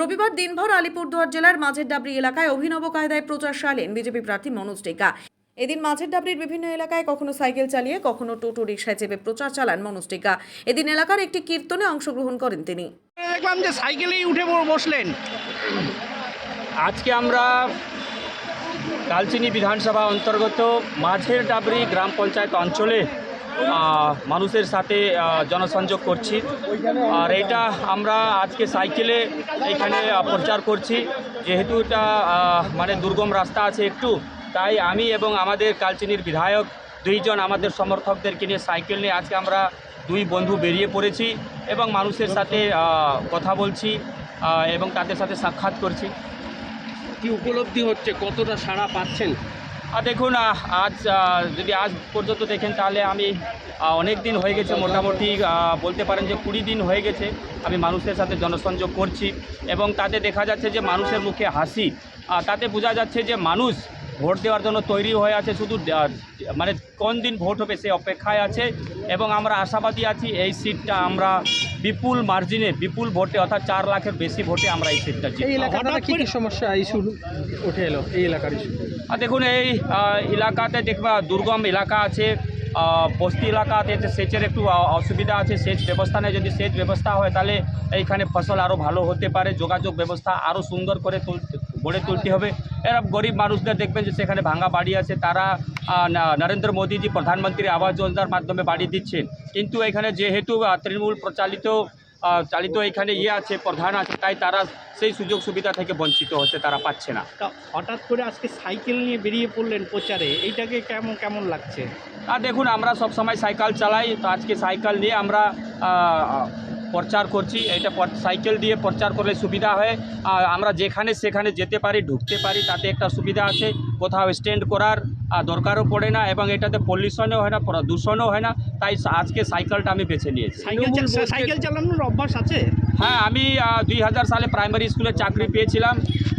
রবিবার দিনভর আলিপুরদুয়ার জেলার মাঝের ডাবরি এলাকায় অভিনব কায়দায় প্রচার সারলেন বিজেপি প্রার্থী মনোজ টেকা। এদিন মাঝের ডাবরির বিভিন্ন এলাকায় কখনো সাইকেল চালিয়ে কখনো টোটো রিক্সায় চেপে প্রচার চালান মনোজ টেকা। এদিন এলাকার একটি কীর্তনে অংশগ্রহণ করেন তিনি। দেখলাম যে সাইকেলেই উঠে বসলেন। আজকে আমরা কালচিনি বিধানসভা অন্তর্গত মাঝের ডাবরি গ্রাম পঞ্চায়েত অঞ্চলে মানুষের সাথে জনসংযোগ করছি। আর এটা আমরা আজকে সাইকেলে এখানে প্রচার করছি। যেহেতু এটা মানে দুর্গম রাস্তা আছে একটু, তাই আমি এবং আমাদের কালচিনির বিধায়ক দুইজন আমাদের সমর্থকদেরকে নিয়ে সাইকেল নিয়ে আজকে আমরা দুই বন্ধু বেরিয়ে পড়েছি এবং মানুষের সাথে কথা বলছি এবং তাদের সাথে সাক্ষাৎ করছি। কি উপলব্ধি হচ্ছে? কতটা সাড়া পাচ্ছেন? দেখুন আজ যদি আজ পর্যন্ত দেখেন, তাহলে আমি অনেক দিন হয়ে গেছে মোটামুটি বলতে পারেন যে কুড়ি দিন হয়ে গেছে আমি মানুষের সাথে জনসংযোগ করছি এবং তাতে দেখা যাচ্ছে যে মানুষের মুখে হাসি তাতে বোঝা যাচ্ছে যে মানুষ ভোট দেওয়ার জন্য তৈরি হয়ে আছে, শুধু মানে কোন দিন ভোট হবে সে অপেক্ষায় আছে এবং আমরা আশাবাদী আছি, এই সিটটা আমরা বিপুল মার্জিনে বিপুল ভোটে অর্থাৎ চার লাখের বেশি ভোটে আমরা এই সিটটা জিতি এই কী সমস্যা ইস্যু উঠে এলো এই এলাকার ইস্যু আর দেখুন এই এলাকাতে দেখবা দুর্গম এলাকা আছে বস্তি এলাকাতে যে সেচের একটু অসুবিধা আছে, সেচ ব্যবস্থা নেই। যদি সেচ ব্যবস্থা হয়, তাহলে এইখানে ফসল আরও ভালো হতে পারে। যোগাযোগ ব্যবস্থা আরও সুন্দর করে গড়ে তুলতে হবে। এরা গরিব মানুষদের দেখবেন যে সেখানে ভাঙা বাড়ি আছে। তারা নরেন্দ্র মোদীজি প্রধানমন্ত্রী আবাস যোজনার মাধ্যমে বাড়ি দিচ্ছেন। কিন্তু এখানে যেহেতু তৃণমূল প্রচালিত চালিত এখানে ইয়ে আছে, প্রধান আছে, তাই তারা সেই সুযোগ সুবিধা থেকে বঞ্চিত হচ্ছে, তারা পাচ্ছে না। হঠাৎ করে আজকে সাইকেল নিয়ে বেরিয়ে পড়লেন প্রচারে। এইটাকে কেমন কেমন লাগছে? আর দেখুন আমরা সব সময় সাইকেল চালাই তো আজকে সাইকেল নিয়ে আমরা প্রচার করছি। এটা সাইকেল দিয়ে প্রচার করলে সুবিধা হয়। আর আমরা যেখানে সেখানে যেতে পারি ঢুকতে পারি তাতে একটা সুবিধা আছে। কোথাও স্ট্যান্ড করার দরকারও পড়ে না এবং এটাতে পলিউশনও হয় না দূষণও হয় না। তাই আজকে সাইকেলটা আমি বেছে নিয়েছি। সাইকেল চালানোর অভ্যাস আছে? হ্যাঁ আমি দুই হাজার সালে প্রাইমারি স্কুলে চাকরি পেয়েছিলাম।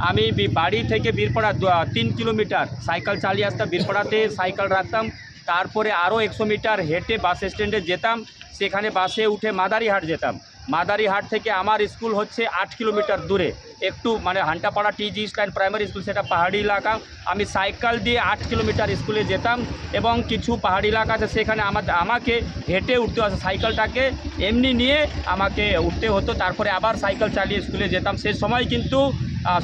আমি বাড়ি থেকে বীরপাড়া তিন কিলোমিটার সাইকেল চালিয়ে আসতাম। বীরপাড়াতে সাইকেল রাখতাম। তারপরে আরও একশো মিটার হেঁটে বাস স্ট্যান্ডে যেতাম। সেখানে বাসে উঠে মাদারিহাট যেতাম। মাদারিহাট থেকে আমার স্কুল হচ্ছে আট কিলোমিটার দূরে। একটু মানে Hantapara TG stand primary school, সেটা পাহাড়ি এলাকা। আমি সাইকেল দিয়ে আট কিলোমিটার স্কুলে যেতাম এবং কিছু পাহাড়ি এলাকা আছে, সেখানে আমার আমাকে হেঁটে উঠতে হতো সাইকেলটাকে। এমনি নিয়ে আমাকে উঠতে হতো। তারপরে আবার সাইকেল চালিয়ে স্কুলে যেতাম। সেই সময় কিন্তু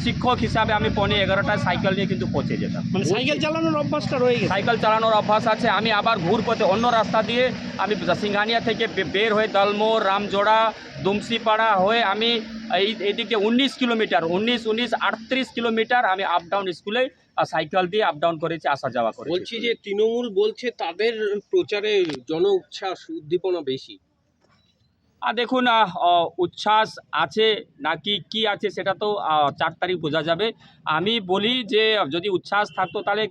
শিক্ষক হিসাবে আমি পৌনে এগারোটায় সাইকেল নিয়ে কিন্তু পৌঁছে যেতাম। মানে সাইকেল চালানোর অভ্যাসটা রয়ে গেছে। সাইকেল চালানোর অভ্যাস আছে। আমি আবার ঘুর পথে অন্য রাস্তা দিয়ে আমি সিংহানিয়া থেকে বের হয়ে দলমোর রামজোড়া দুমসিপাড়া হয়ে আমি এই এদিকে উনিশ কিলোমিটার উনিশ উনিশ আটত্রিশ কিলোমিটার আমি আপ ডাউন স্কুলে সাইকেল দিয়ে আপ ডাউন করেছি আসা যাওয়া করে বলছি যে তৃণমূল বলছে তাদের প্রচারে জন উচ্ছ্বাস উদ্দীপনা বেশি। দেখুন আহ, আহ, উচ্ছ্বাস আছে নাকি কি আছে সেটা তো চার তারিখ বোঝা যাবে। আমি বলি যে যদি উচ্ছ্বাস থাকতো তাহলে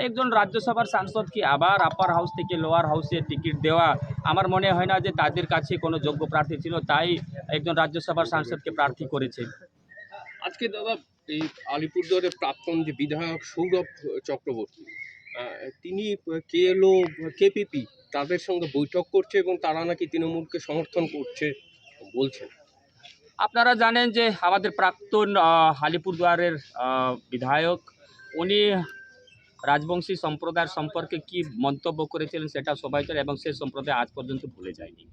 একজন রাজ্যসভার সাংসদকে আবার আপার হাউস থেকে লোয়ার হাউসে টিকিট দেওয়া আমার মনে হয় না যে তাদের কাছে কোনো যোগ্য প্রার্থী ছিল তাই একজন রাজ্যসভার সাংসদকে প্রার্থী করেছে। আজকে দাদা এই আলিপুরদুয়ারের প্রাক্তন যে বিধায়ক সৌরভ চক্রবর্তী তিনি কেএলও কেপিপি তাদের সঙ্গে বৈঠক করছে এবং তারা নাকি তৃণমূলকে সমর্থন করছে বলছেন। আপনারা জানেন যে আমাদের প্রাক্তন আলিপুরদুয়ারের বিধায়ক উনি রাজবংশী সম্প্রদায়ের সম্পর্কে কি মন্তব্য করেছিলেন সেটা সবাই জানে এবং সে সম্প্রদায় আজ পর্যন্ত ভুলে যায়নি।